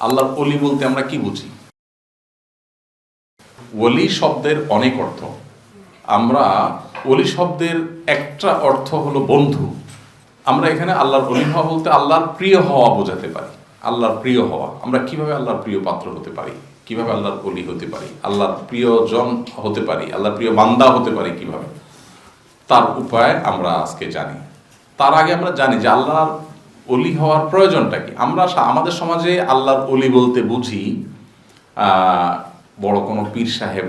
আল্লাহর অলি বলতে আমরা কি বুঝি? ওলি শব্দের অনেক অর্থ। আমরা অলি শব্দের একটা অর্থ হলো বন্ধু। আমরা এখানে আল্লাহর অলি হওয়া বলতে আল্লাহর প্রিয় হওয়া বোঝাতে পারি। আল্লাহর প্রিয় হওয়া। আমরা কীভাবে আল্লাহর প্রিয় পাত্র হতে পারি? কীভাবে আল্লাহর অলি হতে পারি? আল্লাহর প্রিয়জন হতে পারি? আল্লাহর প্রিয় বান্দা হতে পারি কীভাবে? তার উপায় আমরা আজকে জানি। তার আগে আমরা জানি যে আল্লাহর অলি হওয়ার প্রয়োজনটা কি? আমরা আমাদের সমাজে আল্লাহর অলি বলতে বুঝি বড় কোনো পীর সাহেব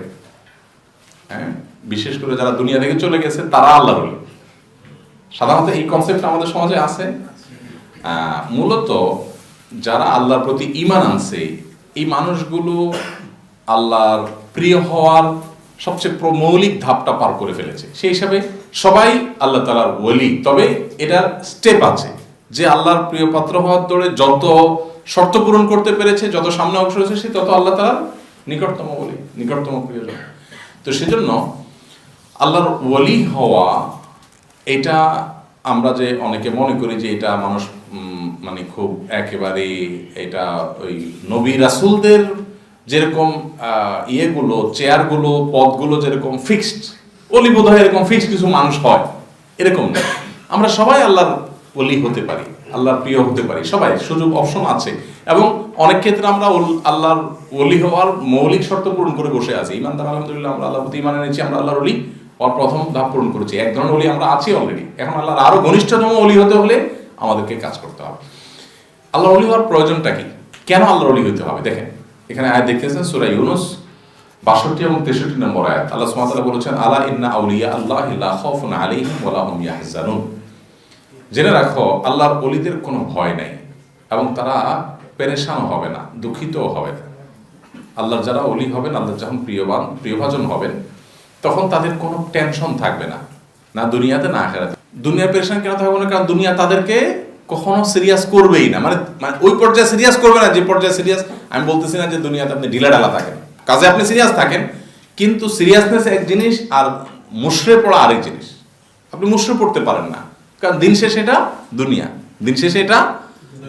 হ্যাঁ? বিশেষ করে যারা দুনিয়া থেকে চলে গেছে, তারা আল্লাহর অলি সাধারণত এই কনসেপ্ট আমাদের সমাজে আছে। মূলত যারা আল্লাহর প্রতি ইমান আনছে, এই মানুষগুলো আল্লাহর প্রিয় হওয়ার সবচেয়ে মৌলিক ধাপটা পার করে ফেলেছে। সেই হিসাবে সবাই আল্লাহ তালার ওলি। তবে এটার স্টেপ আছে। যে আল্লাহর প্রিয় পাত্র হওয়ার দৌড়ে যত শর্ত পূরণ করতে পেরেছে, যত সামনে অংশ হয়েছে সে তত আল্লাহ তালার নিকটতম বলি, নিকটতম প্রিয়জন। তো সেজন্য আল্লাহর ওলি হওয়া, এটা আমরা যে অনেকে মনে করি যে এটা মানুষ মানে খুব একেবারে এটা ওই নবী রাসুলদের যেরকম ইয়েগুলো, চেয়ারগুলো, পদগুলো যেরকম ফিক্সড অলি বোধ হয় এরকম ফিক্সড কিছু মানুষ হয়, এরকম আমরা সবাই আল্লাহর অলি হতে পারি, আল্লাহর প্রিয় হতে পারি, সবাই সুযোগ অপশন আছে। এবং অনেক ক্ষেত্রে আমরা আল্লাহর অলি হওয়ার মৌলিক শর্ত পূরণ করে বসে আছি। ইমানদার, আলহামদুলিল্লাহ, আমরা আল্লাহ প্রতি ইমান এনেছি, আমরা আল্লাহর অলি হওয়ার প্রথম ধাপ পূরণ করেছি। এক ধরনের অলি আমরা আছি অলরেডি এখন আল্লাহর আরও ঘনিষ্ঠতম অলি হতে হলে আমাদেরকে কাজ করতে হবে। আল্লাহর অলি হওয়ার প্রয়োজনটা কি? কেন আল্লাহর অলি হতে হবে? দেখেন, এখানে আয় দেখতেছেন সূরা ইউনুস, বাষট্টি এবং তেষট্টি নম্বর আয়াত। আল্লাহ ওয়া বলেছেন, আলা ইন্না আউলিয়া আল্লাহ লা খাউফুন আলাইহিম ওয়া হুম ইয়াহজানুন। জেনে রাখো, আল্লাহর অলিদের কোনো ভয় নেই এবং তারা পেরেশানও হবে না, দুঃখিতও হবে না। আল্লাহর যারা অলি হবেন, আল্লাহর যখন প্রিয়বান, প্রিয়ভাজন হবেন, তখন তাদের কোনো টেনশন থাকবে না না দুনিয়াতে, না আখেরাতে। দুনিয়ার পেরেশান কেন থাকবে না? কারণ দুনিয়া তাদেরকে কখনো সিরিয়াস করবেই না। মানে মানে ওই পর্যায়ে সিরিয়াস করবে না, যে পর্যায়ে সিরিয়াস আমি বলতেছি না যে দুনিয়াতে আপনি ঢিলা ডালা থাকেন। কাজে আপনি সিরিয়াস থাকেন, কিন্তু সিরিয়াসনেস এক জিনিস আর মুশরে পড়া আরেক জিনিস। আপনি মুশরে পড়তে পারেন না। কারণ দিন শেষে এটা দুনিয়া। দিন শেষে এটা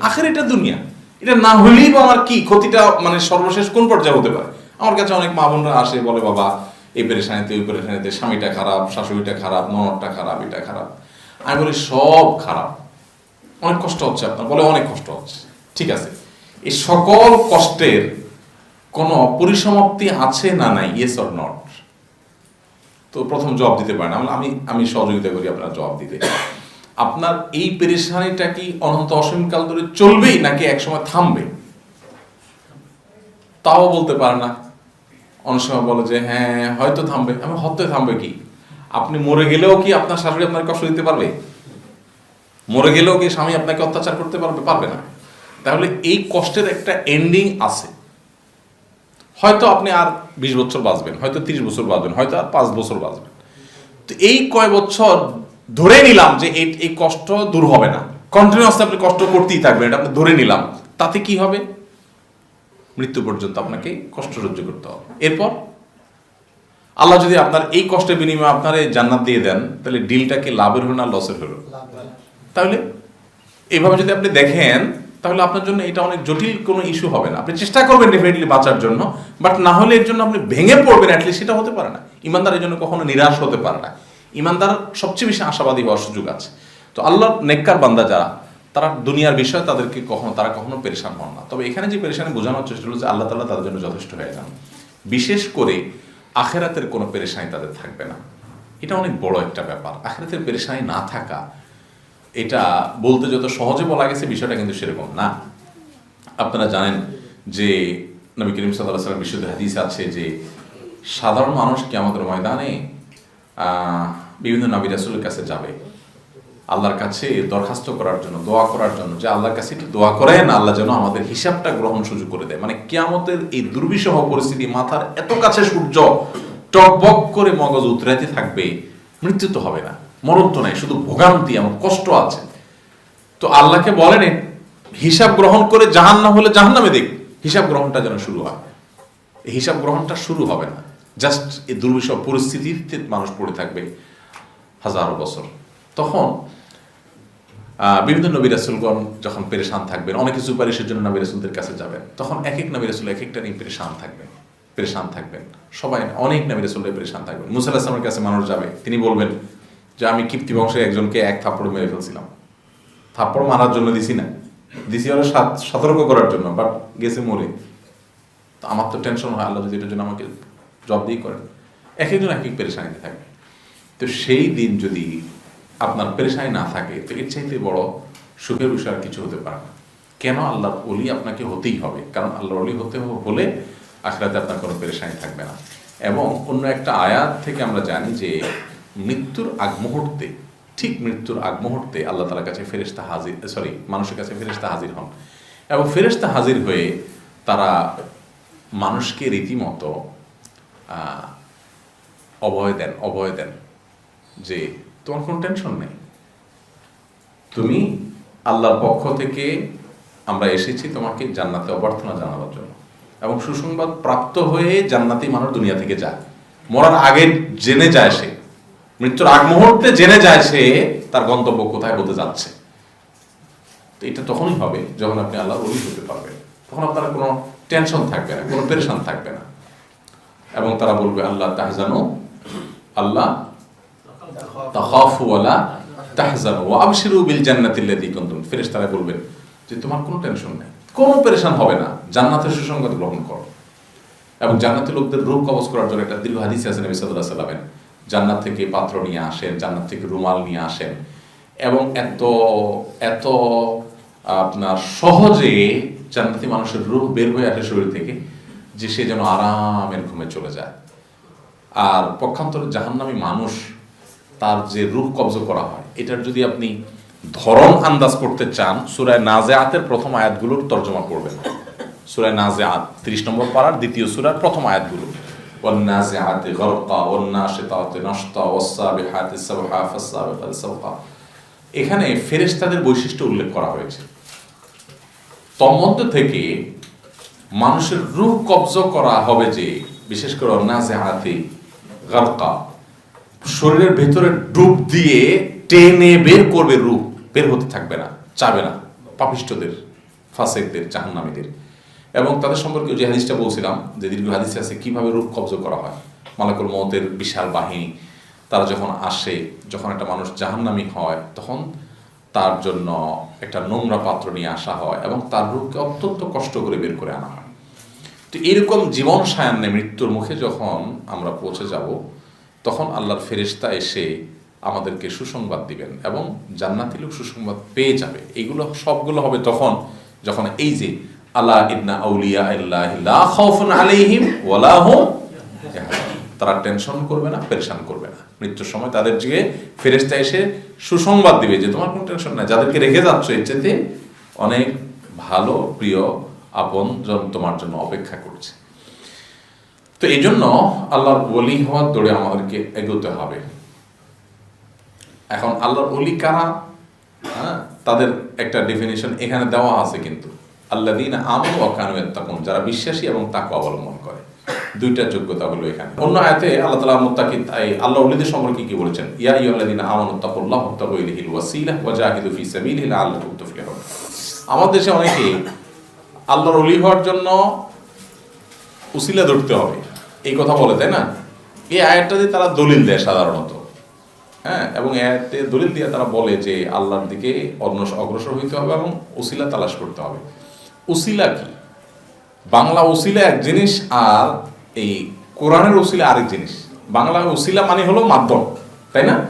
আখের এটা দুনিয়া। এটা না হলেই বা আমার কি ক্ষতিটা মানে সর্বশেষ কোন পর্যায়ে হতে পারে? আমার কাছে অনেক মা বোনরা আসে, বলে, বাবা, এই পেরেশানিতে, ওই পেরেশানিতে স্বামীটা খারাপ, শাশুড়িটা খারাপ, ননদটা খারাপ, এটা খারাপ। আমি বলি, সব খারাপ। অনেক কষ্ট হচ্ছে আপনার। বলে, অনেক কষ্ট হচ্ছে। ঠিক আছে। এই সকল কষ্টের কোনো পরিসমাপ্তি আছে না নাই? ইয়েস অর নট তো প্রথম জবাব দিতে পারেন। আমি আমি আমি সহযোগিতা করি আপনার জবাব দিতে। আপনার এই পেরেশানিটা কি অনন্ত অসীমকাল ধরে চলবেই নাকি একসময় থামবে? তাও বলতে পারে না। অনেক সময় বলে যে হ্যাঁ হয়তো থামবে। আমি হয়তো থামবে কি? আপনি মরে গেলেও কি আপনার শাশুড়ি আপনার কষ্ট দিতে পারবে? মরে গেলেও কি স্বামী আপনাকে অত্যাচার করতে পারবে পারবে না? তাহলে এই কষ্টের একটা এন্ডিং আছে। হয়তো আপনি আর বিশ বছর বাঁচবেন, হয়তো তিরিশ বছর বাঁচবেন, হয়তো আর পাঁচ বছর বাঁচবেন। তো এই কয় বছর ধরে নিলাম যে এই এই কষ্ট দূর হবে না। কন্টিনিউয়াসলি আপনি কষ্ট করতেই থাকবেন, এটা আপনি ধরে নিলাম। তাতে কি হবে? মৃত্যু পর্যন্ত আপনাকে কষ্ট সহ্য করতে হবে। এরপর, আল্লাহ যদি আপনার এই কষ্টের বিনিময়ে আপনার এই জান্নাত দিয়ে দেন, তাহলে ডিলটা কি লাভের হলো না লসের হলো? তাহলে এইভাবে যদি আপনি দেখেন, তাহলে আপনার জন্য এটা অনেক জটিল কোনো ইস্যু হবে না। আপনি চেষ্টা করবেন ডেফিনেটলি বাঁচার জন্য বাট না হলে এর জন্য আপনি ভেঙে পড়বেন অ্যাটলিস্ট সেটা হতে পারে না। ইমানদার এর জন্য কখনো নিরাশ হতে পারে না। ইমানদার সবচেয়ে বেশি আশাবাদী হওয়ার সুযোগ আছে। তো আল্লাহর নেককার বান্দা যারা, তারা দুনিয়ার বিষয়ে তাদেরকে কখনো, তারা কখনো পেরেশান হন না। তবে এখানে যে পেরেশানি বোঝানোর চেষ্টা হলো যে আল্লাহ তাআলা তাদের জন্য যথেষ্ট হয়ে যান। বিশেষ করে আখেরাতের কোনো পেরেশানি তাদের থাকবে না। এটা অনেক বড় একটা ব্যাপার। আখেরাতের পেরেশানি না থাকা, এটা বলতে যত সহজে বলা গেছে বিষয়টা কিন্তু সেরকম না। আপনারা জানেন যে নবী করিম সাল্লাহ সাল্লাম বিশুদ্ধ হাদিস আছে যে, সাধারণ মানুষ কি আমাদের ময়দানে বিভিন্ন নবী রাসুলের কাছে যাবে। আল্লাহর কাছে দরখাস্ত করার জন্য, দোয়া করার জন্য, যে আল্লাহর কাছে একটু দোয়া করেন, আল্লাহ যেন আমাদের হিসাবটা গ্রহণ সুযোগ করে দেয়। মানে কিয়ামতের এই দুর্বিষহ পরিস্থিতি মাথার এত কাছে সূর্য টকবক করে মগজ উতরাইতে থাকবে, মৃত্যু তো হবে না, মরণ তো নাই, শুধু ভোগান্তি, এমন কষ্ট আছে। তো আল্লাহকে বলেন, হিসাব গ্রহণ করে জাহান না হলে জাহান্নামে দেখ হিসাব গ্রহণটা যেন শুরু হয়। এই হিসাব গ্রহণটা শুরু হবে না। জাস্ট এই দুর্বিষহ পরিস্থিতিতে মানুষ পড়ে থাকবে হাজারো বছর। তখন বিভিন্ন নবী রাসুলগণ যখন পেরেশান থাকবেন, অনেক সুপারিশের জন্য নবী রাসুলদের কাছে যাবেন, তখন এক এক নবী রাসুল এক একটা নিয়ে পেরেশান থাকবেন পেরেশান থাকবেন। সবাই, অনেক নবী রাসুল্লাহ পেরেশান থাকবেন। মুসা আসলামের কাছে মানুষ যাবে, তিনি বলবেন যে, আমি কিপ্তি বংশের একজনকে এক থাপ্পড় মেরে ফেলছিলাম। থাপ্পড় মারার জন্য দিছি না। দিছি হলো সতর্ক করার জন্য বাট গেছে মরে। তো আমার তো টেনশন হয়, আল্লাহ যদি এটার জন্য আমাকে জব দিয়ে করেন। এক একজন এক এক পেরেশানিতে থাকবে তো সেই দিন যদি আপনার পেরেশানি না থাকে, তো এর চাইতে বড় সুখের বিষয় আর কিছু হতে পারে না। কেন আল্লাহর অলি আপনাকে হতেই হবে? কারণ আল্লাহর অলি হতে হলে আখরাতে আপনার কোনো পেরেশানি থাকবে না। এবং অন্য একটা আয়াত থেকে আমরা জানি যে, মৃত্যুর আগ মুহূর্তে, ঠিক মৃত্যুর আগ মুহূর্তে আল্লাহ তালার কাছে ফেরেশতা হাজির, সরি, মানুষের কাছে ফেরেশতা হাজির হন। এবং ফেরেশতা হাজির হয়ে তারা মানুষকে রীতিমতো অভয় দেন অভয় দেন যে তোমার কোনো টেনশন নেই। তুমি আল্লাহর পক্ষ থেকে আমরা এসেছি তোমাকে জান্নাতে অভ্যর্থনা জানাবার জন্য। এবং সুসংবাদ প্রাপ্ত হয়ে জান্নাতি মানুষ দুনিয়া থেকে যায়। মরার আগে জেনে যায় সে। মৃত্যুর আগ মুহূর্তে জেনে যায় সে তার গন্তব্য কোথায় হতে যাচ্ছে। তো এটা তখনই হবে যখন আপনি আল্লাহ অলি হতে পারবেন। তখন আপনার কোনো টেনশন থাকবে না, কোনো পেরেশান থাকবে না। এবং তারা বলবে, আল্লাহ তাহজানো, আল্লাহ তাখাফু ওয়ালা তাহজানু আবশিরু বিল জান্নাতি আল্লাতী কুনতুম। ফেরেশতারা বলবেন যে তোমার কোনো টেনশন নেই, কোনো হবে না, জান্নাতের সুসংবাদ গ্রহণ করো। এবং জান্নাতের লোকদের রূপ কবজ করার জন্য একটা দীর্ঘ হাদিস নবী আলাইহি সাল্লামের জান্নাত থেকে পাত্র নিয়ে আসেন, জান্নাত থেকে রুমাল নিয়ে আসেন। এবং এত এত, আপনার সহজে জান্নাতি মানুষের রূপ বের হয়ে আসে শরীর থেকে যে সে যেন আরামের ঘুমে চলে যায় আর পক্ষান্তরে জাহান্নামী মানুষ তার যে রূপ কবজ করা হয় এটার যদি আপনি ধরন আন্দাজ করতে চান সুরায় নাজেআতের প্রথম আয়াতগুলোর তর্জমা করবেন সুরায় নাজেআত তিরিশ নম্বর পাড়ার দ্বিতীয় সুরার প্রথম আয়াতগুলো والنازعات غرقا والناشطات نشطا والسابحات سبحا فالسابقات سبقا এখানে ফেরেশতাদের বৈশিষ্ট্য উল্লেখ করা হয়েছে তন্মধ্য থেকে মানুষের রূহ কবজ করা হবে যে, বিশেষ করে নাজে হাতে গারকা, শরীরের ভেতরে ডুব দিয়ে টেনে বের করবে রূপ, বের হতে থাকবে না, চাবে না, পাপিষ্টদের, ফাসেকদের, জাহান্নামীদের। এবং তাদের সম্পর্কে যে হাদিসটা বলছিলাম, যে দীর্ঘ হাদিস আছে, কীভাবে রূপ কবজ করা হয়। মালাকুল মৌতের বিশাল বাহিনী, তারা যখন আসে, যখন একটা মানুষ জাহান্নামী হয়, তখন তার জন্য একটা নোংরা পাত্র নিয়ে আসা হয় এবং তার রূপকে অত্যন্ত কষ্ট করে বের করে আনা হয়। তো এরকম জীবন সায়ান্নে মৃত্যুর মুখে যখন আমরা পৌঁছে যাব, তখন আল্লাহর ফেরেশতা এসে আমাদেরকে সুসংবাদ দিবেন এবং জান্নাতি লোক সুসংবাদ পেয়ে যাবে। এগুলো সবগুলো হবে তখন যখন এই যে আল্লাহ ইবনা আউলিয়া হুম তারা টেনশন করবে না, পেরেশান করবে না। মৃত্যুর সময় তাদের দিকে ফেরেশতা এসে সুসংবাদ দিবে যে, তোমার কোনো টেনশন নাই, যাদেরকে রেখে যাচ্ছ, এর অনেক ভালো, প্রিয় আপন তোমার জন্য অপেক্ষা করছে। তো এই জন্য আল্লাহর ওলি হওয়ার দৌড়ে আমাদেরকে এগোতে হবে। এখন আল্লাহর ওলি কারা? হ্যাঁ তাদের একটা ডেফিনেশন এখানে দেওয়া আছে কিন্তু। আল্লাহ দিন আমল অকানু তখন যারা বিশ্বাসী এবং তাকে অবলম্বন করে। দুইটা যোগ্যতা হলো এখানে। অন্য আয়াতে আল্লাহ তালা মুত্তাকি আল্লাহ উলিদের সম্পর্কে কি বলেছেন? ইয়া ইয়ুল্লাযিনা আমানু তাকুল্লাহ ওয়াত্তাকু ইলাইহিল ওয়াসিলা ওয়া জাহিদু ফি সাবিলিহি লাআল্লাকুম তুফলিহুন। আমাদের দেশে অনেকে আল্লাহর অলি হওয়ার জন্য উসিলা ধরতে হবে। এই কথা বলে, তাই না? এই আয়াতটা দিয়ে তারা দলিল দেয় সাধারণত। হ্যাঁ এবং আয়াতে দলিল দিয়ে তারা বলে যে আল্লাহর দিকে অগ্রস- অগ্রসর হইতে হবে এবং উসিলা তালাশ করতে হবে। উসিলা কি? বাংলা উসিলা এক জিনিস আর এই কোরআনের উসিলা আরেক জিনিস। বাংলা উসিলা মানে হলো মাধ্যম, তাই না?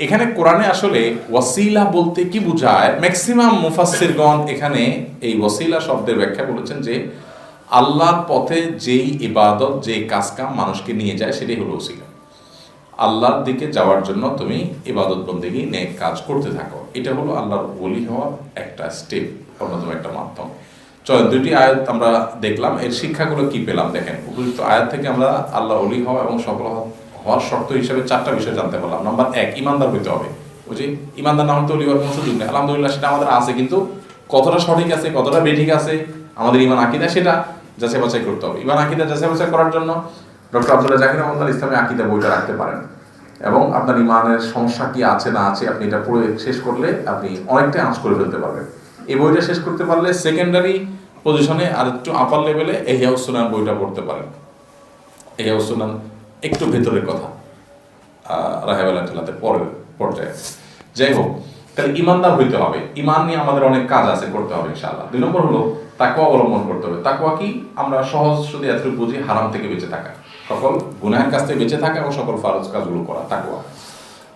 এখানে কোরআনে আসলে ওয়াসিলা বলতে কি বোঝায়? ম্যাক্সিমাম মুফাসসিরগণ এখানে এই ওয়াসিলা শব্দের ব্যাখ্যা বলেছেন যে, আল্লাহর পথে যেই ইবাদত যে কাজকাম মানুষকে নিয়ে যায়, সেটাই হলো ওসিলা আল্লাহর দিকে যাওয়ার জন্য তুমি ইবাদত বন্দেগী নেক কাজ করতে থাকো। এটা হলো আল্লাহর ওলি হওয়ার একটা স্টেপ অন্যতম একটা মাধ্যম। চল দুটি আয়াত আমরা দেখলাম। এর শিক্ষাগুলো কি পেলাম? দেখেন, উপযুক্ত আয়াত থেকে আমরা আল্লাহ অলি হওয়া এবং সফল হওয়া- হওয়ার শর্ত হিসেবে চারটা বিষয় জানতে পারলাম। নাম্বার এক, ইমানদার হইতে হবে। বুঝি ইমানদার না হতে অলি হওয়ার কোনো সুযোগ নেই আলহামদুলিল্লাহ, সেটা আমাদের আছে, কিন্তু কতটা সঠিক আছে, কতটা বেঠিক আছে, আমাদের ইমান আকিদা সেটা যাচাই বাছাই করতে হবে। ইমান আকিদা যাচাই বাছাই করার জন্য ডক্টর আব্দুল্লাহ জাকির রহমান ইসলামী আকিদা বইটা রাখতে পারেন। এবং আপনার ইমানের সমস্যা কি আছে, না আছে, আপনি এটা পড়ে শেষ করলে আপনি অনেকটাই আঁচ করে ফেলতে পারবেন। এই বইটা শেষ করতে পারলে সেকেন্ডারি পজিশনে আর একটু আপার লেভেলে এহিয়া সুনান বইটা পড়তে পারেন। এহিয়া সুনান একটু ভেতরের কথা। রাহেবেলা ঠেলাতে পরের পর্যায়ে। যাই হোক, তাহলে ইমানদার হইতে হবে। ইমান নিয়ে আমাদের অনেক কাজ আছে, করতে হবে ইনশাআল্লাহ। দুই নম্বর হলো তাকুয়া অবলম্বন করতে হবে। তাকুয়া কি? আমরা সহজ শুধু এতটুকু বুঝি, হারাম থেকে বেঁচে থাকা। সকল গুনাহের কাছ থেকে বেঁচে থাকা এবং সকল ফারজ কাজগুলো করা তাকুয়া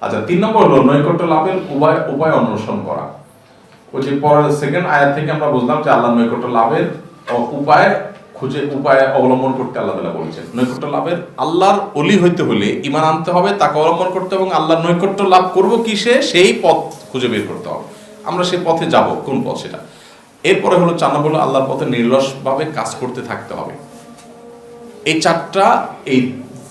আচ্ছা তিন নম্বর হলো, নৈকট্য লাভের উপায় উপায় অন্বেষণ করা। ওই যে পরের সেকেন্ড আয়াত থেকে আমরা বুঝলাম যে আল্লাহ নৈকট্য লাভের উপায় খুঁজে উপায় অবলম্বন করতে আল্লাহ তালা বলেছেন। নৈকট্য লাভের আল্লাহর অলি হইতে হলে ইমান আনতে হবে, তাকে অবলম্বন করতে এবং আল্লাহর নৈকট্য লাভ করব কিসে? সেই পথ খুঁজে বের করতে হবে। আমরা সেই পথে যাব, কোন পথ সেটা? এরপরে হলো চার নম্বর আল্লাহর পথে নির্লসভাবে কাজ করতে থাকতে হবে। এই চারটা, এই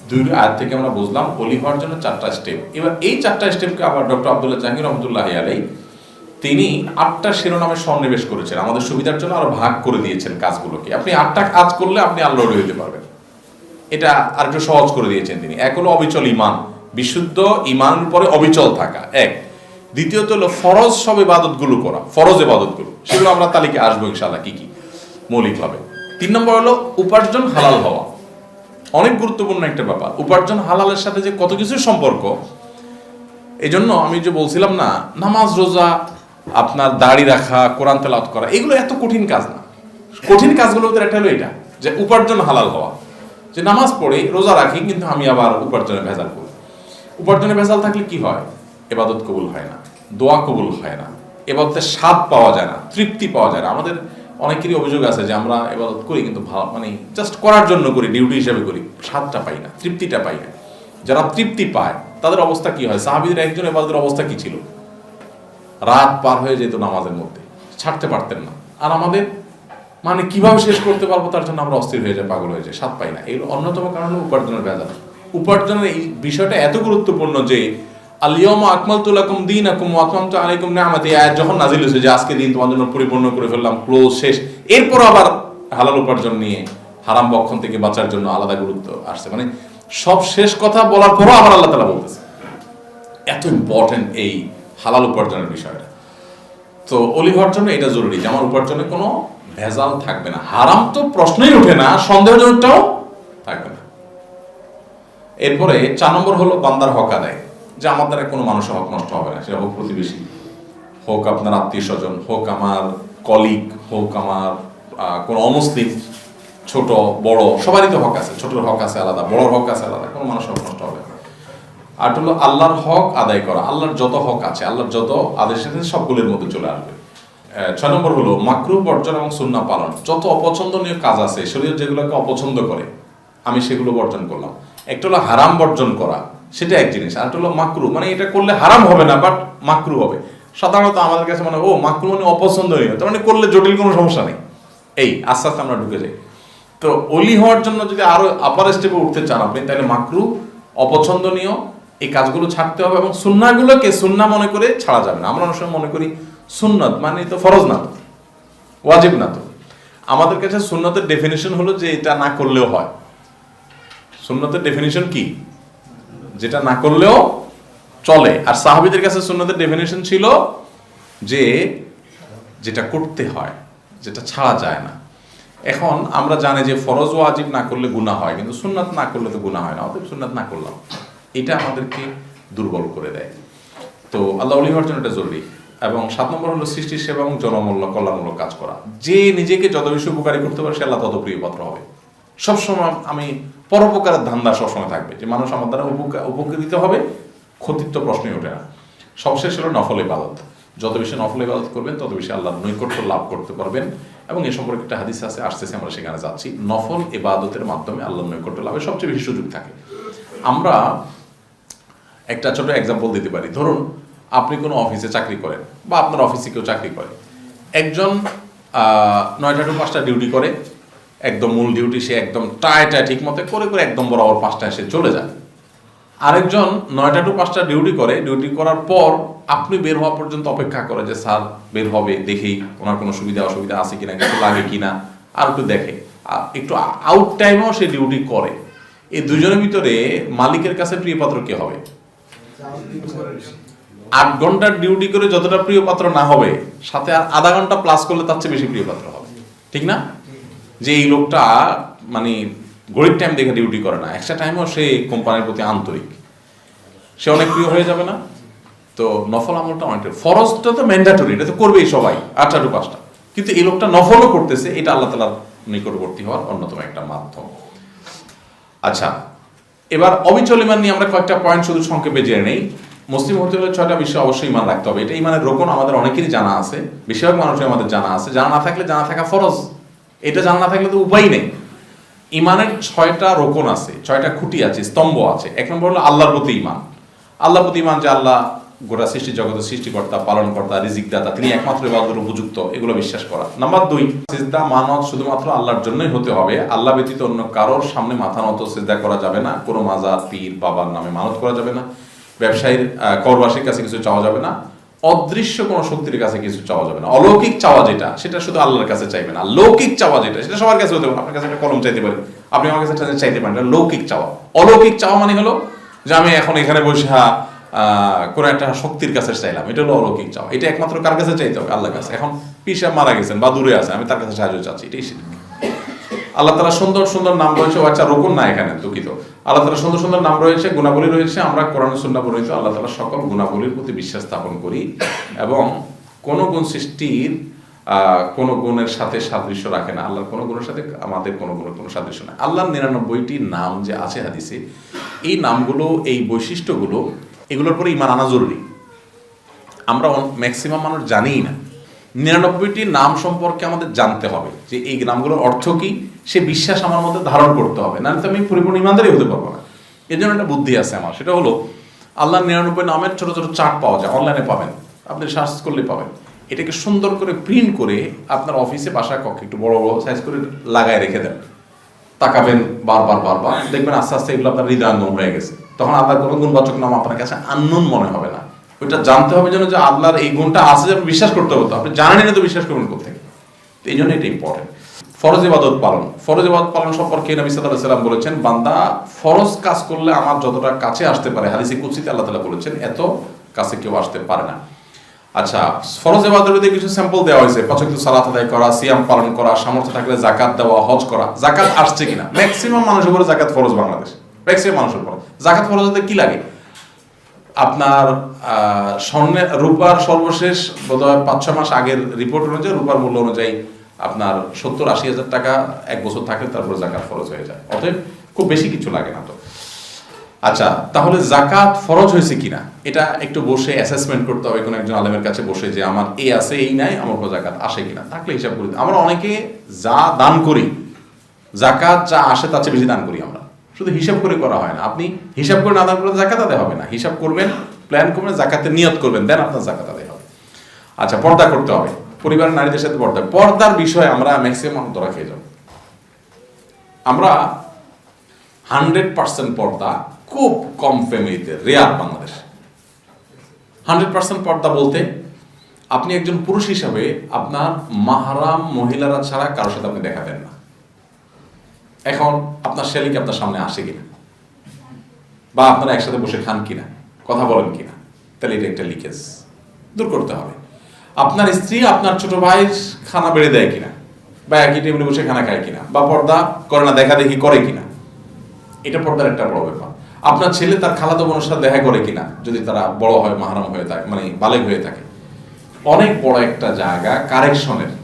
দুই আয়াত থেকে আমরা বুঝলাম অলি হওয়ার জন্য চারটা স্টেপ এবার এই চারটা স্টেপকে আবার ডক্টর আব্দুল্লাহ জাহাঙ্গীর রহমতুল্লাহ আলাই তিনি আটটা শিরোনামে সন্নিবেশ করেছেন। আমাদের সুবিধার জন্য আরও ভাগ করে দিয়েছেন কাজগুলোকে। আপনি আটটা কাজ করলে আপনি আল্লাহ হইতে পারবেন। এটা আর একটু সহজ করে দিয়েছেন তিনি। এক হলো অবিচল ইমান বিশুদ্ধ ইমান পরে অবিচল থাকা। এক। দ্বিতীয়ত হলো ফরজ সব ইবাদতগুলো করা। ফরজ ইবাদতগুলো। সেগুলো আমরা তালিকে আসব ইনশাআল্লাহ কি কি? মৌলিকভাবে। তিন নম্বর হলো উপার্জন হালাল হওয়া। অনেক গুরুত্বপূর্ণ একটা ব্যাপার। উপার্জন হালালের সাথে যে কত কিছুর সম্পর্ক এই জন্য আমি যে বলছিলাম না, নামাজ, রোজা আপনার দাড়ি রাখা, কোরআন তেলাওয়াত করা, এগুলো এত কঠিন কাজ না। কঠিন কাজগুলোর ভিতরে একটা হলো এটা, যে উপার্জন হালাল হওয়া। যে নামাজ পড়ে, রোজা রাখি, কিন্তু আমি আবার উপার্জনে ভেজাল করি। উপার্জনে ভেজাল থাকলে কি হয়? এবাদত কবুল হয় না, দোয়া কবুল হয় না এবাদতের স্বাদ পাওয়া যায় না, তৃপ্তি পাওয়া যায় না। আমাদের অনেকেরই অভিযোগ আছে যে আমরা এবাদত করি, কিন্তু ভালো মানে জাস্ট করার জন্য করি, ডিউটি হিসেবে করি, স্বাদটা পাই না, তৃপ্তিটা পাই না। যারা তৃপ্তি পায়, তাদের অবস্থা কি হয়? সাহাবিদের একজন এবাদতের অবস্থা কি ছিল? রাত পার হয়ে যেত নামাজের মধ্যে। ছাড়তে পারতেন না। আর আমাদের মানে কীভাবে শেষ করতে পারব তার জন্য আমরা অস্থির হয়ে যাই, পাগল হয়ে যাই স্বাদ পাই না। এর অন্যতম কারণ উপার্জনের ভেজাল উপার্জনের এই বিষয়টা এত গুরুত্বপূর্ণ যে আকমাল দিন তো আলাইকুম আয়াত যখন নাজিল হয়েছে যে আজকে দিন তোমার জন্য পরিপূর্ণ করে ফেললাম, ক্লোজ শেষ, এরপর আবার হালাল উপার্জন নিয়ে হারাম বক্ষণ থেকে বাঁচার জন্য আলাদা গুরুত্ব আসছে। মানে সব শেষ কথা বলার পরও আবার আল্লাহ তালা বলতেছে। এত ইম্পর্টেন্ট এই হালাল উপার্জনের বিষয়টা। তো অলি হওয়ার জন্য এটা জরুরি যে আমার উপার্জনে কোনো ভেজাল থাকবে না। হারাম তো প্রশ্নই ওঠে না, সন্দেহজনকটাও থাকবে না। এরপরে চার নম্বর হলো বান্দার হক আদায়, যে আমার দ্বারা কোনো মানুষের হক নষ্ট হবে না। সেটা হোক প্রতিবেশী, হোক আপনার আত্মীয় স্বজন হোক আমার কলিগ হোক আমার কোনো অমুসলিম, ছোট, বড়, সবারই তো হক আছে। ছোটর হক আছে আলাদা, বড়র হক আছে আলাদা, কোনো মানুষের হক নষ্ট হবে না। আর হলো আল্লাহর হক আদায় করা, আল্লাহর যত হক আছে, আল্লাহর যত আদেশ আছে, সবগুলোর মধ্যে চলে আসবে। ছয় নম্বর হলো মাকরু বর্জন এবং সুন্না পালন। যত অপছন্দনীয় কাজ আছে শরীর যেগুলোকে অপছন্দ করে, আমি সেগুলো বর্জন করলাম। একটা হলো হারাম বর্জন করা, সেটা এক জিনিস। আর হলো মাকরু মানে এটা করলে হারাম হবে না, বাট মাকরু হবে। সাধারণত আমাদের কাছে মানে ও মাকরু মানে অপছন্দনীয়, তার মানে করলে জটিল কোনো সমস্যা নেই। এই, আস্তে আস্তে আমরা ঢুকে যাই। তো অলি হওয়ার জন্য যদি আরও আপার স্টেপে উঠতে চান আপনি, তাহলে মাকরু অপছন্দনীয় এই কাজগুলো ছাড়তে হবে এবং সুন্নাগুলোকে সুন্না মনে করে ছাড়া যাবে না। আমরা অনেক সময় মনে করি সুন্নত মানে তো ফরজ না তো, ওয়াজিব না তো। আমাদের কাছে সুন্নতের ডেফিনেশন হলো যে এটা না করলেও হয়। সুন্নতের ডেফিনেশন কি? যেটা না করলেও চলে। আর সাহাবিদের কাছে সুন্নতের ডেফিনেশন ছিল যে যেটা করতে হয়, যেটা ছাড়া যায় না। এখন আমরা জানি যে ফরজ ও আজিব না করলে গুনাহ হয়, কিন্তু সুন্নাত না করলে তো গুনাহ হয় না, অতএব সুন্নাত না করলাম। এটা আমাদেরকে দুর্বল করে দেয়। তো আল্লাহ অলি হওয়ার জন্য এটা জরুরি। এবং সাত নম্বর হলো সৃষ্টির সেবা এবং জনমূল্য, কল্যাণমূলক কাজ করা। যে নিজেকে যত বেশি উপকারী করতে পারে, সে আল্লাহ তত প্রিয় পাত্র হবে। সবসময় আমি পরোপকারের ধান্দা সবসময় থাকবে যে মানুষ আমার দ্বারা উপকৃত হবে ক্ষতিত্ব প্রশ্নই ওঠে না। সবশেষ হলো নফল ইবাদত। যত বেশি নফল ইবাদত করবেন, তত বেশি আল্লাহর নৈকট্য লাভ করতে পারবেন। এবং এ সম্পর্কে একটা হাদিস আছে, আসতেছে, আমরা সেখানে যাচ্ছি। নফল ইবাদতের মাধ্যমে আল্লাহর নৈকট্য লাভের সবচেয়ে বেশি সুযোগ থাকে। আমরা একটা ছোট এক্সাম্পল দিতে পারি। ধরুন, আপনি কোনো অফিসে চাকরি করেন বা আপনার অফিসে কেউ চাকরি করে। একজন নয়টা টু পাঁচটা ডিউটি করে, একদম মূল ডিউটি সে একদম টায় টায় ঠিক মতো করে করে একদম বরাবর পাঁচটায় সে চলে যায়। আরেকজন নয়টা টু পাঁচটা ডিউটি করে ডিউটি করার পর আপনি বের হওয়া পর্যন্ত অপেক্ষা করে যে, স্যার, বের হবে দেখেই ওনার কোনো সুবিধা, অসুবিধা আছে কিনা, কিছু লাগে কিনা, আর একটু দেখে। আর একটু আউট টাইমেও সে ডিউটি করে। এই দুজনের ভিতরে মালিকের কাছে প্রিয় পাত্র কে হবে? আট ঘণ্টার ডিউটি করে যতটা প্রিয় পাত্র না হবে, সাথে আর আধা ঘণ্টা প্লাস করলে তার চেয়ে বেশি প্রিয় পাত্র হবে। ঠিক না? যে এই লোকটা মানে গরিব টাইম দেখে ডিউটি করে না একটা টাইমও সে কোম্পানির প্রতি আন্তরিক। সে অনেক প্রিয় হয়ে যাবে না? তো নফল আমলটা অনেকটা ফরজটা তো ম্যান্ডাটরি এটা তো করবেই সবাই, আটটা টু পাঁচটা। কিন্তু এই লোকটা নফলও করতেছে, এটা আল্লাহ তালার নিকটবর্তী হওয়ার অন্যতম একটা মাধ্যম। আচ্ছা এবার অবিচল ইমান নিয়ে আমরা কয়েকটা পয়েন্ট শুধু সংক্ষেপে জেনে নেই। মুসলিম হতে হলে ছয়টা বিষয় অবশ্যই ইমান রাখতে হবে। এটা ইমানের রোপণ আমাদের অনেকেরই জানা আছে। বেশিরভাগ মানুষের আমাদের জানা আছে। জানা না থাকলে জানা থাকা ফরজ। এটা জানা না থাকলে তো উপায় নেই। ইমানের ছয়টা রোকন আছে, ছয়টা খুঁটি আছে, স্তম্ভ আছে। এক নম্বর হলো আল্লাহর প্রতি ইমান। আল্লাহর প্রতি ইমান যে আল্লাহ গোটা সৃষ্টি জগতের সৃষ্টিকর্তা পালনকর্তা রিজিক দাতা তিনি একমাত্র ইবাদতের উপযুক্ত এগুলো বিশ্বাস করা। নাম্বার দুই সিজদা মানত শুধুমাত্র আল্লাহর জন্যই হতে হবে। আল্লাহ ব্যতীত অন্য কারোর সামনে মাথা নত সিজদা করা যাবে না। কোনো মাজার পীর বাবার নামে মানত করা যাবে না। ব্যবসায়ীর করবাসীর কাছে কিছু চাওয়া যাবে না। অদৃশ্য কোনো শক্তির কাছে কিছু চাওয়া যাবে না। অলৌকিক চাওয়া যেটা সেটা শুধু আল্লাহর কাছে চাইবে না। লৌকিক চাওয়া যেটা সেটা সবার কাছে হতে পারে। আপনার কাছে একটা কলম চাইতে পারেন। আপনি আমার কাছে চাইতে পারেন লৌকিক চাওয়া। অলৌকিক চাওয়া মানে হলো যে আমি এখন এখানে বসে হ্যাঁ, কোনো একটা শক্তির কাছে চাইলাম। এটা হলো অলৌকিক চাওয়া। এটা একমাত্র কার কাছে চাইতে হবে? আল্লাহর কাছে। এখন পিসা মারা গেছেন বা দূরে আছে, আমি তার কাছে সাহায্য চাচ্ছি। এটাই শিরক। আল্লাহ তালা সুন্দর সুন্দর নাম রয়েছে, ও আচ্ছা রোকন না এখানে, দুঃখিত। আল্লাহ তালা সুন্দর সুন্দর নাম রয়েছে, গুণাবলী রয়েছে, আমরা কোরআন সুন্না বর্ণিত আল্লাহ তালা সকল গুণাবলীর প্রতি বিশ্বাস স্থাপন করি এবং কোন গুণ সৃষ্টির কোন গুণের সাথে সাদৃশ্য রাখে না। আল্লাহর কোন গুণের সাথে আমাদের কোন গুণের কোনো সাদৃশ্য নাই। আল্লাহর নিরানব্বইটি নাম যে আছে হাদিসে, এই নামগুলো, এই বৈশিষ্ট্যগুলো এগুলোর পরে ইমান আনা জরুরি। আমরা ম্যাক্সিমাম মানুষ জানিই না। নিরানব্বইটি নাম সম্পর্কে আমাদের জানতে হবে যে এই নামগুলোর অর্থ কি, সে বিশ্বাস আমার মধ্যে ধারণ করতে হবে। না তো আমি পরিপূর্ণ ইমানদারই হতে পারব না। এর জন্য একটা বুদ্ধি আছে আমার। সেটা হলো আল্লাহ নিরানব্বই নামের ছোট ছোট চার্ট পাওয়া যায়। অনলাইনে পাবেন। আপনি সার্চ করলে পাবেন। এটাকে সুন্দর করে প্রিন্ট করে আপনার অফিসে বাসা কক্ষে একটু বড় বড় সাইজ করে লাগায় রেখে দেন। তাকাবেন বারবার বারবার। দেখবেন আস্তে আস্তে এগুলো আপনার হৃদয়ঙ্গম হয়ে গেছে। তখন আল্লাহর কোনো গুণবাচক নাম আপনার কাছে আননোন মনে হবে না। ওইটা জানতে হবে যেন যে আল্লাহর এই গুণটা আছে যে বিশ্বাস করতে হবে তো। আপনি জানেন না তো বিশ্বাস করবেন কোথেকে তো এই জন্য এটা ইম্পর্টেন্ট ফরজ ইবাদত পালন। ফরজ ইবাদত পালন সম্পর্কে নবী আলাইহি সাল্লাম বলেছেন, বান্দা ফরজ কাজ করলে আমার যতটা কাছে আসতে পারে, হাদিসে কুদসিতে আল্লাহ তাআলা বলেছেন, এত কাছে কেউ আসতে পারে না। আচ্ছা ফরজ ইবাদতের মধ্যে কিছু স্যাম্পল দেওয়া হয়েছে। পাঁচক সালাত আদায় করা, সিয়াম পালন করা, সামর্থ্য থাকলে জাকাত দেওয়া, হজ করা। জাকাত আসছে কিনা? ম্যাক্সিমাম মানুষের উপরে জাকাত ফরজ বাংলাদেশ। ম্যাক্সিমাম মানুষের উপর। জাকাত ফরজ হতে কি লাগে? আপনার স্বর্ণের, রূপার সর্বশেষ বোধহয় পাঁচ ছ মাস আগের রিপোর্ট অনুযায়ী, রূপার মূল্য অনুযায়ী আপনার সত্তর আশি হাজার টাকা এক বছর থাকলে তারপরে জাকাত ফরজ হয়ে যায়। অতএব খুব বেশি কিছু লাগে না তো। আচ্ছা তাহলে জাকাত ফরজ হয়েছে কিনা? এটা একটু বসে অ্যাসেসমেন্ট করতে হবে, কোনো একজন আলেমের কাছে বসে যে আমার এ আছে, এই নাই, আমার উপর জাকাত আসে কিনা? থাকলে হিসাব করি। আমরা অনেকে যা দান করি, জাকাত যা আসে তার চেয়ে বেশি দান করি আমরা। শুধু হিসাব করে করা হয় না। আপনি হিসাব করে না দান করলে জাকাত আদায় হবে না। হিসাব করবেন প্ল্যান করবেন জাকাতের নিয়ত করবেন দেন আপনার জাকাত আদায় হবে। আচ্ছা পর্দা করতে হবে। পরিবারের নারীদের সাথে পর্দা। পর্দার বিষয়ে আমরা ম্যাক্সিমাম ধরা খেয়ে যাব। আমরা হান্ড্রেড পার্সেন্ট পর্দা খুব কম ফ্যামিলিতে রেয়ার বাংলাদেশ। হান্ড্রেড পার্সেন্ট পর্দা বলতে আপনি একজন পুরুষ হিসাবে আপনার মাহারাম মহিলারা ছাড়া কারোর সাথে আপনি দেখা দেন না। এখন আপনার শ্যালিক আপনার সামনে আসে কিনা? বা আপনারা একসাথে বসে খান কিনা? কথা বলেন কিনা? তাহলে এটা একটা লিকেজ দূর করতে হবে। আপনার স্ত্রী, আপনার ছোট ভাইয়ের খানা বেড়ে দেয় কিনা? বা একই টেবিলে বসে খানা খায় কিনা? বা পর্দা করে না, দেখা দেখি করে কিনা? এটা পর্দার একটা বড় ব্যাপার। আপনার ছেলে তার খালাতো বোনের সাথে দেখা করে কিনা? যদি তারা বড় হয়, মাহারাম হয়ে থাকে মানে বালেগ হয়ে থাকে। অনেক বড় একটা জায়গা, কারেকশনের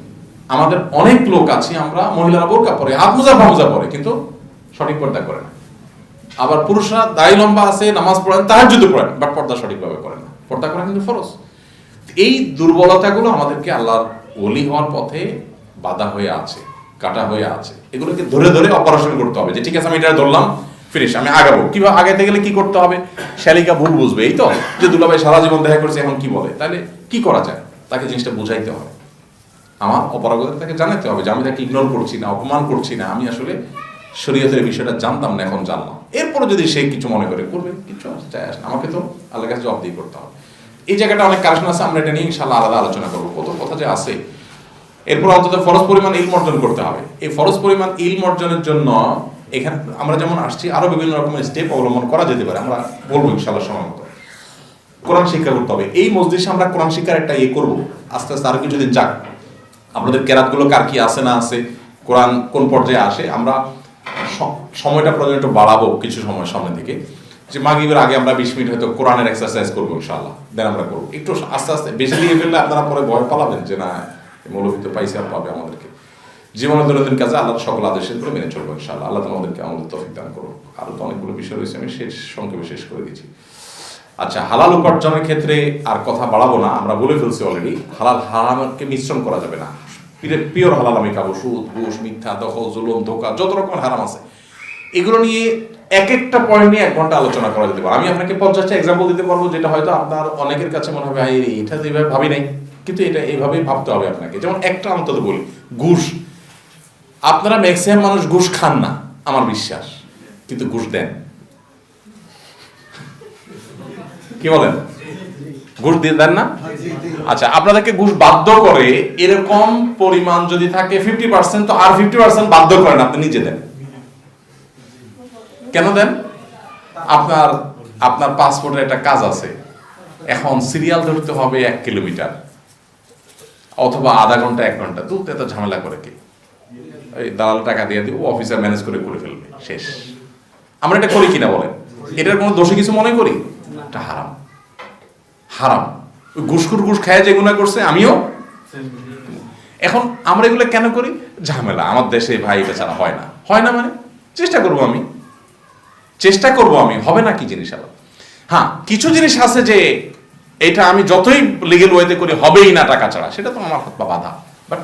আমাদের অনেক লোক আছে, আমরা মহিলারা বোরকা পরে, হাত মোজা ভামোজা পরে, কিন্তু সঠিক পর্দা করে না। আবার পুরুষরা দাড়ি লম্বা আছে, নামাজ পড়েন তাহার যুদ্ধ পড়েন বাট পর্দা সঠিকভাবে করেন না। পর্দা করা কিন্তু ফরজ। এই দুর্বলতাগুলো আমাদেরকে আল্লাহর ওলি হওয়ার পথে বাধা হয়ে আছে, কাটা হয়ে আছে। এগুলোকে ধরে ধরে অপারেশন করতে হবে যে, ঠিক আছে, আমি এটা ধরলাম ফিনিশ আমি আগাবো। কীভাবে আগাইতে গেলে কি করতে হবে? শ্যালিকা ভুল বুঝবে, এই তো? যে দুলাভাই সারা জীবন দেখা করছে, এখন কি বলে? তাহলে কি করা যায়? তাকে জিনিসটা বুঝাইতে হবে। আমার অপরাগতা তাকে জানাতে হবে যে আমি তাকে ইগনোর করছি না, অপমান করছি না, আমি আসলে শরীয়তের বিষয়টা জানতাম না, এখন জানলাম। এরপরে যদি সে কিছু মনে করে, করবে, কিছু যায় আসে আমাকে তো আল্লাহর কাছে জবাব দিয়ে করতে হবে। এই জায়গাটা অনেক কারেকশন আছে, আমরা এটা নিয়ে ইনশাল্লাহ আলাদা আলোচনা করব। কত কথা যে আছে, এরপর অন্তত ফরজ পরিমাণ ইলম অর্জন করতে হবে। এই ফরজ পরিমাণ ইলম অর্জনের জন্য এখানে আমরা যেমন আসছি, আরও বিভিন্ন রকমের স্টেপ অবলম্বন করা যেতে পারে। আমরা বলব ইনশাল্লাহ সময় মতো। কোরআন শিক্ষা করতে হবে। এই মসজিদে আমরা কোরআন শিক্ষার একটা ইয়ে করব। আস্তে আস্তে আরও কিছুদিন যাক। আপনাদের কেরাতগুলো কার কি আছে না আছে, কোরআন কোন পর্যায়ে আসে, আমরা সময়টা প্রয়োজন একটু বাড়াবো কিছু সময় সামনে দিকে। যে মাগরিবের আগে আমরা বিশ মিনিট হয়তো কোরআনের এক্সারসাইজ করব ইনশাআল্লাহ দেন আমরা করব। একটু আস্তে আস্তে, বেশি দিয়ে ফেললে আপনারা পরে ভয় পালাবেন যে না মৌলভী তো পাইছে আর পাবে আমাদেরকে। জীবনের দৈনন্দিন কাজে আল্লাহ সকল আদেশের করে মেনে চলবো ইনশাআল্লাহ। আল্লাহ আমাদেরকে আমাদের তফিক দান করো আরও তো অনেকগুলো বিষয় রয়েছে, আমি শেষ সংক্ষেপে শেষ করে দিয়েছি আচ্ছা হালাল উপার্জনের ক্ষেত্রে আর কথা বাড়াবো না আমরা বলে ফেলছি অলরেডি হালাল হারামকে মিশ্রণ করা যাবে না। পিওর হালাল আমি খাব সুদ ঘুষ মিথ্যা দখল জুলুম ধোকা যত রকমের হারাম আছে। এগুলো নিয়ে এক একটা পয়েন্ট নিয়ে এক ঘণ্টা আলোচনা করা যেতে পারে। আমি আপনাকে পঞ্চাশটা এক্সাম্পল দিতে পারব যেটা হয়তো আপনার অনেকের কাছে মনে হবে "আরে, এটা এইভাবে ভাবি নাই। কিন্তু এটা এইভাবেই ভাবতে হবে আপনাকে। যেমন একটা অন্তত বলি ঘুষ। আপনারা ম্যাক্সিমাম মানুষ ঘুষ খান না আমার বিশ্বাস। কিন্তু ঘুষ দেন। কি বলেন? ঘুষ দিয়ে দেন না? আচ্ছা আপনাদেরকে ঘুষ বাধ্য করে এরকম পরিমাণ যদি থাকে ফিফটি পার্সেন্ট তো আর ফিফটি পার্সেন্ট বাধ্য করেন আপনি নিজে দেন। কেন দেন? আপনার আপনার পাসপোর্টের একটা কাজ আছে। এখন সিরিয়াল ধরতে হবে এক কিলোমিটার অথবা আধা ঘণ্টা, এক ঘণ্টা দু এত ঝামেলা করে কি? এই দালাল টাকা দিয়ে দিব অফিসার ম্যানেজ করে করে ফেলবে, শেষ। আমরা এটা করি কিনা বলেন? এটার কোনো দোষে কিছু মনে করি? এটা হারাম। হারাম। ওই ঘুষখুর ঘুষ খায় যে গুণা করছে, আমিও। এখন আমরা এগুলো কেন করি? ঝামেলা। আমার দেশে ভাই বেচারা হয় না। হয় না মানে? চেষ্টা করব আমি। চেষ্টা করব আমি। হবে না কি জিনিস আবার? হ্যাঁ কিছু জিনিস আছে যে এটা আমি যতই লিগেল ওয়েতে করি, হবেই না টাকা ছাড়া। সেটা তো আমার হাত বাধা। বাট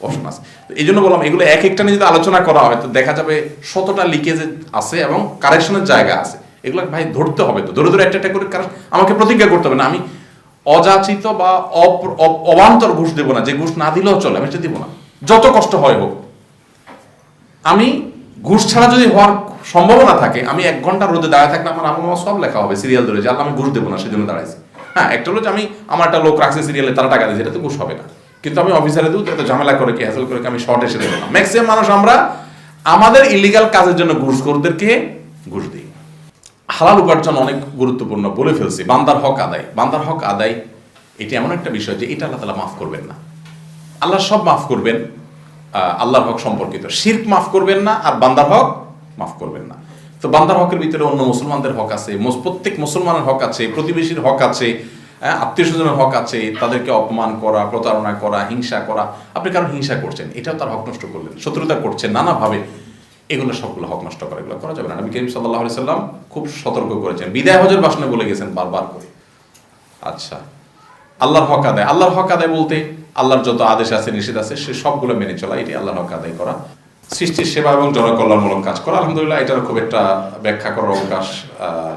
অপশন আছে। এই জন্য বললাম, এগুলো এক একটা নিয়ে যদি আলোচনা করা হয়, তো দেখা যাবে শতটা লিকেজ আছে এবং কারেকশনের জায়গা আছে। এগুলো ভাই ধরতে হবে তো, ধরে ধরে একটা একটা করে, কারণ আমাকে প্রতিজ্ঞা করতে হবে না। আমি অযাচিত বা অবান্তর ঘুষ দেবো না, যে ঘুষ না দিলেও চলে, আমি সেটা দিব না। যত কষ্ট হয় হোক। আমি ঘুষ ছাড়া যদি হওয়ার সম্ভাবনা থাকে, আমি এক ঘণ্টা রোদে দাঁড়ায় থাকলে আমার আমার সব লেখা হবে সিরিয়াল ধরে, যে আমি ঘুষ দেবো না, সেজন্য দাঁড়াইছি। হ্যাঁ একটা হলো যে আমি আমার একটা লোক রাখছে সিরিয়ালে তারা টাকা দিয়েছে, এটা তো ঘুষ হবে না। কিন্তু আমি অফিসারে দেবো এত ঝামেলা করে কি হ্যাসেল করে আমি শর্ট এসে দেবো না। ম্যাক্সিমাম মানুষ আমরা আমাদের ইলিগাল কাজের জন্য ঘুষখোরদেরকে হালাল উপার্জন অনেক গুরুত্বপূর্ণ বলে ফেলছি। বান্দার হক আদায়। বান্দার হক আদায়, এটি এমন একটা বিষয় যে এটা আল্লাহ তালা মাফ করবেন না। আল্লাহ সব মাফ করবেন আল্লাহর হক সম্পর্কিত। শির্ক মাফ করবেন না আর বান্দার হক মাফ করবেন না। তো বান্দার হকের ভিতরে অন্য মুসলমানদের হক আছে প্রত্যেক মুসলমানের হক আছে, প্রতিবেশীর হক আছে আত্মীয় স্বজনের হক আছে, তাদেরকে অপমান করা, প্রতারণা করা, হিংসা করা। আপনি কারণ হিংসা করছেন, এটাও তার হক নষ্ট করলেন, শত্রুতা করছেন নানাভাবে। এগুলো সবগুলো হক নষ্ট করা, এগুলো করা যাবে না। নবী করিম সাল্লাহ সাল্লাম খুব সতর্ক করেছেন। বিদায় হজের বাসনে বলে গেছেন বারবার করে। আচ্ছা আল্লাহর হক আদায়। আল্লাহর হক আদায় বলতে আল্লাহর যত আদেশ আছে, নিষেধ আছে, সে সবগুলো মেনে চলা এটি আল্লাহর হক আদায় করা। সৃষ্টির সেবা এবং জনকল্যাণমূলক কাজ করা। আলহামদুলিল্লাহ এটার খুব একটা ব্যাখ্যা করার অবকাশ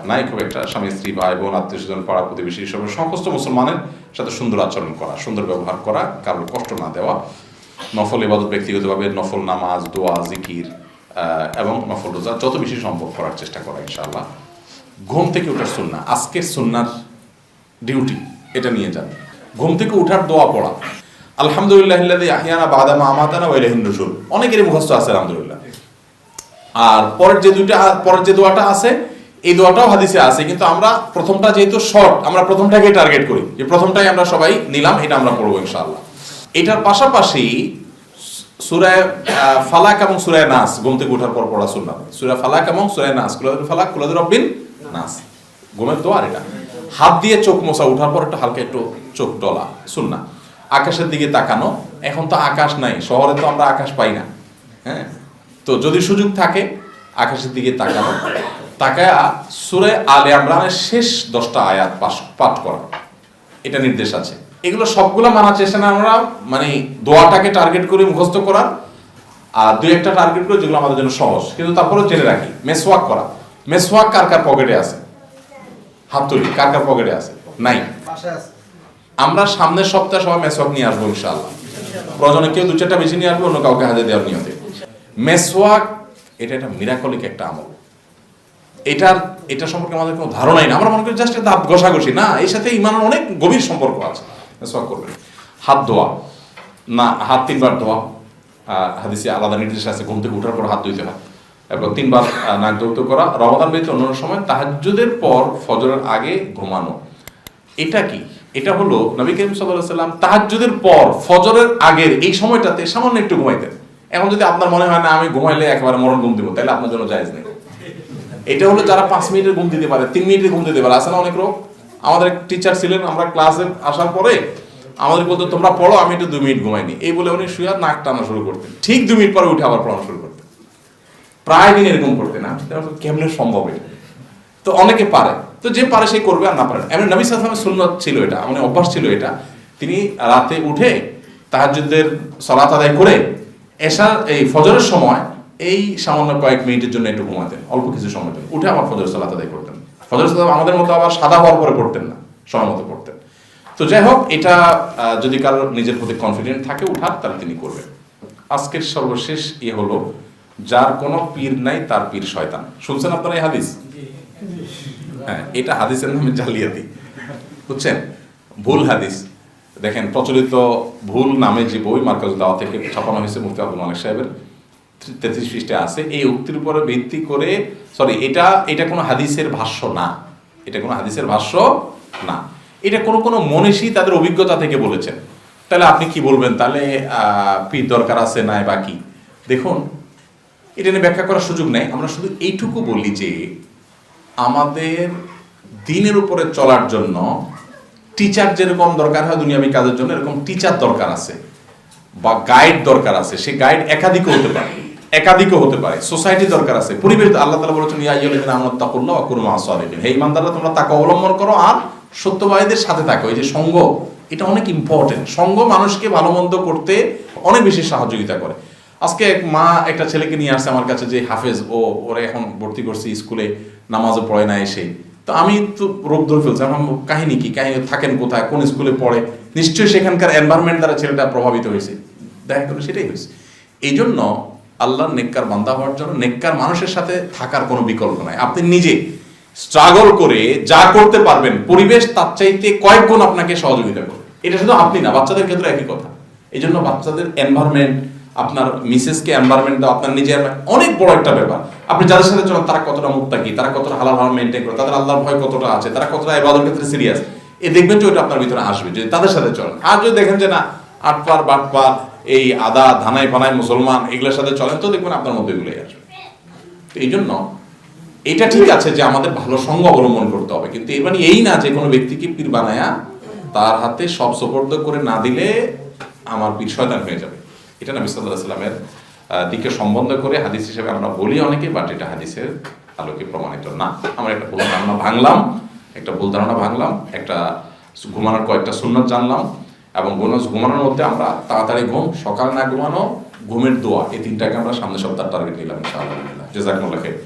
নাই। খুব একটা স্বামী, স্ত্রী, ভাই, বোন, আত্মীয় স্বজন, পাড়া প্রতিবেশী, সব সমস্ত মুসলমানের সাথে সুন্দর আচরণ করা, সুন্দর ব্যবহার করা, কারোর কষ্ট না দেওয়া। নফল ইবাদত ব্যক্তিগতভাবে নফল নামাজ, দোয়া, জিকির এবং নফল রোজা যত বেশি সম্ভব করার চেষ্টা করা, ইনশাআল্লাহ। ঘুম থেকে ওঠার সুন্না আজকের সুন্নার ডিউটি এটা নিয়ে যান। ঘুম থেকে উঠার দোয়া পড়া। আলহামদুলিল্লাহ আহিয়ানা বাদামা আমাতানা ওয়া ইলাইহিন নুশুর অনেকেরই মুখস্থ আছে, আলহামদুলিল্লাহ। আর পরের যে দুইটা, পরের যে দোয়াটা আছে, এই দোয়াটাও হাদিসে আছে, কিন্তু আমরা প্রথমটা যেহেতু শর্ট আমরা প্রথমটাকে টার্গেট করি। যে প্রথমটাই আমরা সবাই নিলাম, এটা আমরা পড়ব, ইনশাআল্লাহ। এটার পাশাপাশি সুরায় ফালাক এবং সুরায় নাস, ঘুম থেকে ওঠার পর পড়া সুন্নাত। সুরায় ফালাক এবং সুরায় নাস। কুলাদুর ফালাক কুলাদুর রব্বিন নাস। ঘুমের দোয়া আর এটা। হাত দিয়ে চোখ মোছা ওঠার পর একটু হালকা একটু চোখ ডলা সুন্না আকাশের দিকে তাকানো, এখন তো আকাশ নাই, শহরে তো আমরা আকাশ পাই না। হ্যাঁ? তো যদি সুযোগ থাকে, আকাশের দিকে তাকানো। তাকায়া সুরে আলে ইমরানের শেষ দশটা আয়াত পাঠ করা। এটা নির্দেশ আছে। এগুলো সবগুলো মানার চেষ্টা না আমরা মানে দোয়াটাকে টার্গেট করে মুখস্থ করার আর দুই একটা টার্গেট করে যেগুলো আমাদের জন্য সহজ। কিন্তু তারপরেও জেনে রাখি মেসওয়াক করা। মেসওয়াক কার কার পকেটে আছে? হাত তুলি কার কার পকেটে আছে? নাই। আমরা সামনের সপ্তাহে সবাই মেসওয়াক নিয়ে আসব ইনশাআল্লাহ। প্রয়োজনে কেউ দু চারটা বেশি নিয়ে আসব অন্য কাউকে হাতে দেওয়ার নিয়তে। মেসওয়াক এটা একটা মিরাকলিক একটা আমল। এটার এটা সম্পর্কে আমাদের কোনো ধারণাই না। আমরা মনে করি জাস্ট দাঁত ঘষাঘষি। না এর সাথে ইমানের অনেক গভীর সম্পর্ক আছে। মেসওয়াক করবেন হাত ধোয়া। না, হাত তিনবার ধোয়া। হাদিসে আলাদা নির্দেশ আছে, ঘুম থেকে উঠার পর হাত ধুইতে হয়। এবং তিনবার নাক দৌত করা। রমাদান ব্যতীত অন্য সময় তাহাজ্জুদের পর ফজরের আগে ঘুমানো। এটা কি? এটা হলো নবী করিম সাল্লাহ সাল্লাম তাহাজ্জুদের পর ফজরের আগের এই সময়টাতে সামান্য একটু ঘুমাইতেন। এখন যদি আপনার মনে হয় না, আমি ঘুমাইলে একেবারে মরণ ঘুম দিব, তাহলে আপনার জন্য জায়েজ নেই। এটা হলো যারা পাঁচ মিনিটের ঘুম দিতে পারে, তিন মিনিটের ঘুম দিতে পারে। আছে না অনেক লোক আমাদের টিচার ছিলেন, আমরা ক্লাসে আসার পরে আমাদের বলতো, তোমরা পড়ো, আমি একটু দুই মিনিট ঘুমাইনি। এই বলে উনি শুয়ে নাক টানা শুরু করতেন। ঠিক দুই মিনিট পরে উঠে আবার পড়ানো শুরু করতেন। প্রায় দিন এরকম করতেন না। কেমনে সম্ভব এটা? তো অনেকে পারে। তো যে পারে সে করবে আর না পারে এমন নবী সালামের সুন্নত ছিল এটা মানে অভ্যাস ছিল এটা। তিনি রাতে উঠে তাহাজ্জুদের সলাত আদায় করে এসার এই ফজরের সময় এই সামান্য কয়েক মিনিটের জন্য একটু ঘুমাতেন, অল্প কিছু সময় উঠে আবার ফজর সালাত আদায় করতেন। ফজর সালাত আমাদের মতো আবার সাদা হওয়ার পরে পড়তেন না সময় মতো পড়তেন। তো যাই হোক এটা যদি কারোর নিজের প্রতি কনফিডেন্ট থাকে উঠার তাহলে তিনি করবেন। আজকের সর্বশেষ ইয়ে হলো যার কোনো পীর নাই তার পীর শয়তান। শুনছেন আপনারা এই হাদিস? হ্যাঁ এটা হাদিসের নামে জালিয়াতি। বুঝছেন? ভুল হাদিস। দেখেন প্রচলিত ভুল নামে যে বই মার্কাজ দাওয়া থেকে ছাপানো হয়েছে মুফতি আব্দুল মালিক সাহেবের তেত্রিশ পৃষ্ঠে আছে, এই উক্তির উপরে ভিত্তি করে সরি এটা এটা কোনো হাদিসের ভাষ্য না। এটা কোনো হাদিসের ভাষ্য না। এটা কোনো কোনো মনীষী তাদের অভিজ্ঞতা থেকে বলেছেন। তাহলে আপনি কি বলবেন? তাহলে পীর দরকার আছে নাই বা কি? দেখুন, এটা নিয়ে ব্যাখ্যা করার সুযোগ নেই। আমরা শুধু এইটুকু বলি যে, আমাদের দিনের উপরে চলার জন্য টিচার যেরকম দরকার হয় দুনিয়াবি কাজের জন্য, এরকম টিচার দরকার আছে বা গাইড দরকার আছে। সে গাইড একাধিক হতে পারে। একাধিকও হতে পারে। সোসাইটি দরকার আছে। পরিবেশ আল্লাহ তালা বলেছেন, ইয়া ইয়ুল্লাযিনা আমানু তাকুল্লাহ সাদিকিন হে ইমানদাররা তোমরা তাকে অবলম্বন করো আর সত্যবাদীদের সাথে থাকো। এই যে সঙ্গ, এটা অনেক ইম্পর্টেন্ট সঙ্গ মানুষকে ভালো মন্দ করতে অনেক বেশি সহযোগিতা করে। আজকে এক মা একটা ছেলেকে নিয়ে আসছে আমার কাছে যে হাফেজ, ও, ওরা এখন ভর্তি করছে স্কুলে, নামাজও পড়ে না এসে। তো আমি তো রোগ ধরে ফেলছি। আমার কাহিনী কি? কাহিনী থাকেন কোথায়? কোন স্কুলে পড়ে? নিশ্চয়ই সেখানকার এনভায়রনমেন্ট দ্বারা ছেলেটা প্রভাবিত হয়েছে। দেখা গেলো সেটাই হয়েছে। এই জন্য আল্লাহর নেককার বান্দা হওয়ার জন্য নেককার মানুষের সাথে থাকার কোনো বিকল্প নাই। আপনি নিজে স্ট্রাগল করে যা করতে পারবেন, পরিবেশ তার চাইতে কয়েক গুণ আপনাকে সহযোগিতা করবে। এটা শুধু আপনি না, বাচ্চাদের ক্ষেত্রে একই কথা। এই জন্য বাচ্চাদের এনভায়রনমেন্ট আপনার মিসেসকে এনভায়রনমেন্ট দেওয়া আপনার নিজের অনেক বড় একটা ব্যাপার। আপনি যাদের সাথে চলেন, তারা কতটা মুক্তাকি তারা কতটা হালাল হালাল মেনটেন করে, তাদের আল্লাহর ভয় কতটা আছে, তারা কতটা এবাদের ক্ষেত্রে সিরিয়াস এ দেখবেন যে ওইটা আপনার ভিতরে আসবে, যদি তাদের সাথে চলেন। আর যদি দেখেন যে না আটপার বাটপার এই আদা, ধানাই পানাই মুসলমান, এগুলোর সাথে চলেন তো দেখবেন আপনার মধ্যে এগুলোই আসবে। এই জন্য এটা ঠিক আছে যে আমাদের ভালো সঙ্গ অবলম্বন করতে হবে, কিন্তু এর মানে এই না যে কোনো ব্যক্তিকে পীর বানায়া তার হাতে সব সোপর্দ করে না দিলে আমার পীর শয়তান হয়ে যাবে। এটা নবী সাল্লাহ সাল্লামের দিকে সম্বন্ধ করে হাদিস হিসেবে আমরা বলি অনেকে বাট এটা হাদিসের আলোকে প্রমাণিত না। আমরা একটা ভুল ধারণা ভাঙলাম, একটা ভুল ধারণা ভাঙলাম, একটা ঘুমানোর কয়েকটা সুন্নত জানলাম এবং গোনাজ ঘুমানোর মধ্যে আমরা তাড়াতাড়ি ঘুম, সকাল না ঘুমানো, ঘুমের দোয়া, এই তিনটাকে আমরা সামনের সপ্তাহ টার্গেট নিলাম, ইনশাআল্লাহ জেজাকুল্লাহ খাইর।